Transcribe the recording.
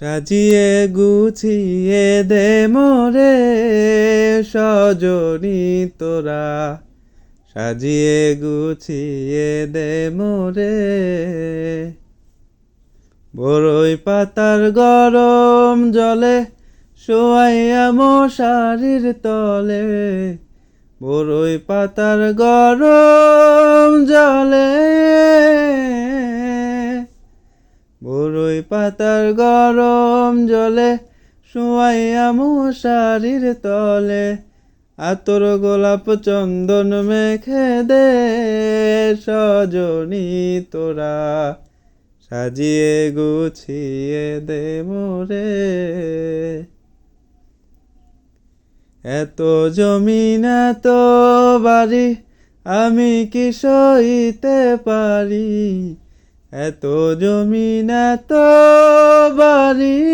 সাজিয়ে গুছিয়ে দে মোরে, সজনি তোরা। সাজিয়ে গুছিয়ে দে মোরে। বড়ই পাতার গরম জলে শোয়াইয়া মশারির তলে। বড়ই পাতার গরম জলে বড়ই পাতার গরম জলে শোয়াইয়া মশারির তলে, আতর গোলাপ চন্দন মেখে দে সজনি তোরা। সাজিয়ে গুছিয়ে দে মোরে। এত জমিন, এত বাড়ি আমি কি সইতে পারি? এত জমিন এত বাড়ি।